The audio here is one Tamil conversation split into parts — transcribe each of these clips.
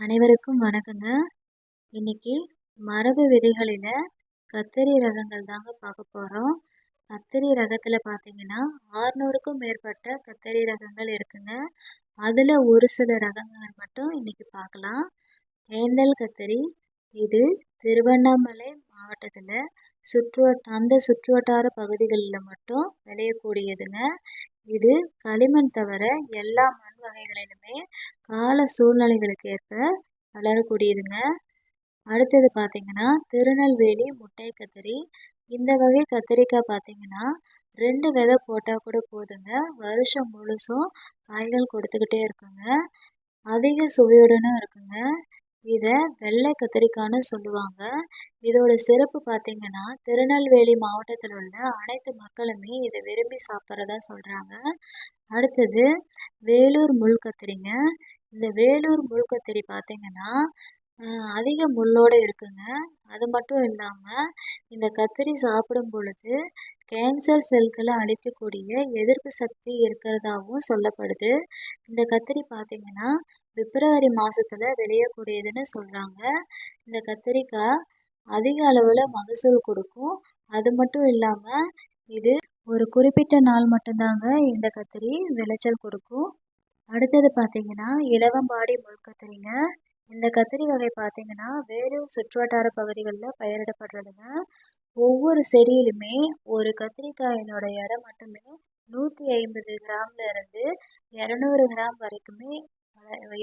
அனைவருக்கும் வணக்கங்க. இன்னைக்கு மரபு விதைகளில் கத்தரி ரகங்கள் தாங்க பார்க்க போகிறோம் கத்தரி ரகத்தில் பார்த்தீங்கன்னா ஆறுநூறுக்கும் மேற்பட்ட கத்தரி ரகங்கள் இருக்குங்க. அதில் ஒரு சில ரகங்கள் மட்டும் இன்னைக்கு பார்க்கலாம். ஏந்தல் கத்தரி இது திருவண்ணாமலை மாவட்டத்தில் சுற்றுவட் அந்த சுற்றுவட்டார பகுதிகளில் மட்டும் விளையக்கூடியதுங்க. இது களிமண் தவிர எல்லா மண் வகைகளிலுமே கால சூழ்நிலைகளுக்கு ஏற்ப வளரக்கூடியதுங்க. அடுத்தது பார்த்திங்கன்னா திருநெல்வேலி முட்டை கத்திரி. இந்த வகை கத்திரிக்காய் பார்த்திங்கன்னா ரெண்டு விதை போட்டால் கூட போதுங்க. வருஷம் முழுசும் காய்கள் கொடுத்துக்கிட்டே இருக்குங்க. அதிக சுவையுடனும் இருக்குங்க. இதை வெள்ளை கத்திரிக்காய்னு சொல்லுவாங்க. இதோட சிறப்பு பார்த்தீங்கன்னா திருநெல்வேலி மாவட்டத்தில் உள்ள அனைத்து மக்களுமே இதை விரும்பி சாப்பிட்றதா சொல்கிறாங்க அடுத்தது வேலூர் முள் கத்திரிங்க. இந்த வேலூர் முள் கத்திரி பார்த்திங்கன்னா அதிக முள்ளோடு இருக்குங்க. அது மட்டும் இல்லாமல் இந்த கத்திரி சாப்பிடும் பொழுது கேன்சர் செல்களை அழிக்கக்கூடிய எதிர்ப்பு சக்தி இருக்கிறதாகவும் சொல்லப்படுது. இந்த கத்திரி பார்த்திங்கன்னா பிப்ரவரி மாதத்தில் விளையக்கூடியதுன்னு சொல்கிறாங்க இந்த கத்திரிக்காய் அதிக அளவில் மகசூல் கொடுக்கும். அது மட்டும் இல்லாமல் இது ஒரு குறிப்பிட்ட நாள் மட்டும்தாங்க இந்த கத்திரி விளைச்சல் கொடுக்கும். அடுத்தது பார்த்திங்கன்னா இலவம்பாடி முள்கத்திரிங்க இந்த கத்திரி வகை பார்த்திங்கன்னா வேலூர் சுற்றுவட்டார பகுதிகளில் பயிரிடப்படுறதுங்க. ஒவ்வொரு செடியிலுமே ஒரு கத்திரிக்காயினோட எடை மட்டுமே நூற்றி ஐம்பது கிராம்ல இருந்து இரநூறு கிராம் வரைக்குமே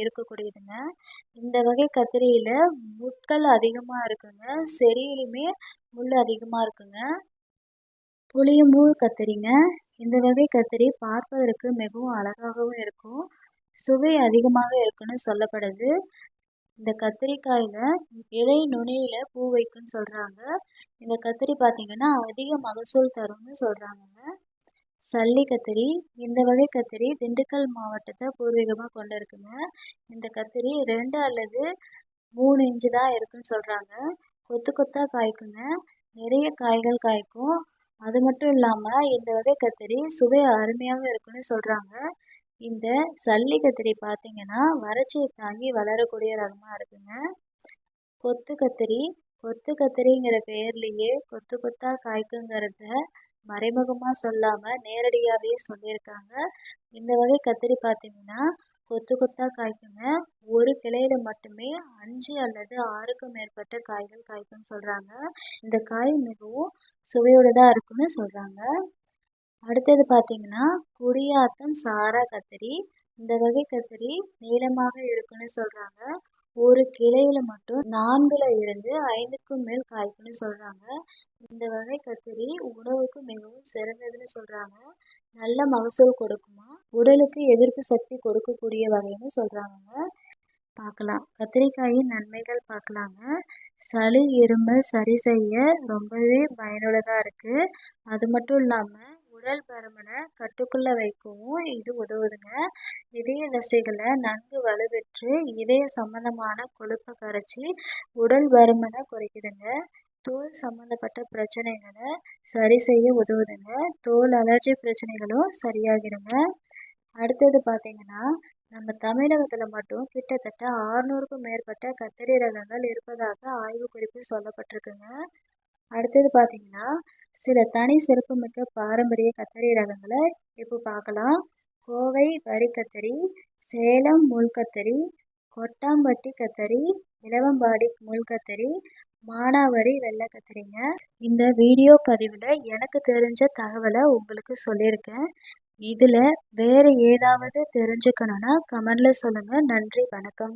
இருக்கக்கூடியதுங்க. இந்த வகை கத்திரியில் முட்கள் அதிகமாக இருக்குங்க. செடியிலுமே முள் அதிகமாக இருக்குங்க. புளியம்பூ கத்திரிங்க. இந்த வகை கத்திரி பார்ப்பதற்கு மிகவும் அழகாகவும் இருக்கும். சுவை அதிகமாக இருக்குன்னு சொல்லப்படுது. இந்த கத்திரிக்காயில் இலை நுனியில் பூ வைக்கும்னு சொல்கிறாங்க இந்த கத்திரி பார்த்திங்கன்னா அதிக மகசூல் தரும்னு சொல்கிறாங்கங்க சல்லி கத்திரி இந்த வகை கத்திரி திண்டுக்கல் மாவட்டத்தை பூர்வீகமாக கொண்டு இருக்குங்க இந்த கத்திரி ரெண்டு அல்லது மூணு இன்ச்சு தான் இருக்குன்னு சொல்கிறாங்க கொத்து கொத்தாக காய்க்குங்க. நிறைய காய்கள் காய்க்கும். அது மட்டும் இல்லாமல் இந்த வகை கத்திரி சுவை அருமையாக இருக்குன்னு சொல்கிறாங்க இந்த சல்லி கத்திரி பார்த்தீங்கன்னா வறட்சியை தாங்கி வளரக்கூடிய ரகமாக இருக்குங்க. கொத்து கத்திரி கொத்து கத்திரிங்கிற பேர்லேயே கொத்து கொத்தாக காய்க்குங்கிறத மறைமுகமாக சொல்லாமல் நேரடியாகவே சொல்லியிருக்காங்க. இந்த வகை கத்திரி பார்த்திங்கன்னா கொத்து கொத்தாக காய்க்குங்க. ஒரு கிளையில் மட்டுமே அஞ்சு அல்லது ஆறுக்கும் மேற்பட்ட காய்கள் காய்க்கும்னு சொல்கிறாங்க இந்த காய் மிகவும் சுவையோடதாக இருக்குன்னு சொல்கிறாங்க அடுத்தது பார்த்திங்கன்னா குடியாத்தம் சாரா கத்திரி. இந்த வகை கத்திரி நீளமாக இருக்குன்னு சொல்கிறாங்க ஒரு கிளையில் மட்டும் நான்குல இருந்து ஐந்துக்கும் மேல் காய்க்குன்னு சொல்கிறாங்க இந்த வகை கத்திரி உணவுக்கு மிகவும் சிறந்ததுன்னு சொல்கிறாங்க நல்ல மகசூல் கொடுக்குமா? உடலுக்கு எதிர்ப்பு சக்தி கொடுக்கக்கூடிய வகைன்னு சொல்கிறாங்க பார்க்கலாம். கத்திரிக்காயின் நன்மைகள் பார்க்கலாங்க. சளி இருமல் சரி செய்ய ரொம்பவே பயனுள்ளதாக இருக்குது அது மட்டும் இல்லாமல் உடல் பருமனை கட்டுக்குள்ளே வைக்கவும் இது உதவுதுங்க. இதய தசைகளை நன்கு வலுப்பெற்று இதய சம்மந்தமான கொழுப்பை கரைச்சி உடல் பருமனை குறைக்குதுங்க. தோல் சம்மந்தப்பட்ட பிரச்சனைகளை சரி செய்ய உதவுதுங்க. தோல் அலர்ஜி பிரச்சனைகளும் சரியாகிடுங்க. அடுத்தது பார்த்திங்கன்னா நம்ம தமிழகத்தில் மட்டும் கிட்டத்தட்ட ஆறுநூறுக்கும் மேற்பட்ட கத்திரி ரகங்கள் இருப்பதாக ஆய்வு குறிப்பு சொல்லப்பட்டிருக்குங்க. அடுத்தது பார்த்திங்கன்னா சில தனி சிறப்புமிக்க பாரம்பரிய கத்தரி ரகங்களை இப்போ பார்க்கலாம் கோவை வரி கத்தரி சேலம் முள் கத்தரி கொட்டாம்பட்டி கத்தரி இளவம்பாடி முள் கத்தரி மானாவரி வெள்ளை கத்திரிங்க. இந்த வீடியோ பதிவில் எனக்கு தெரிஞ்ச தகவலை உங்களுக்கு சொல்லியிருக்கேன். இதில் வேறு ஏதாவது தெரிஞ்சுக்கணுன்னா கமெண்டில் சொல்லுங்கள் நன்றி வணக்கம்.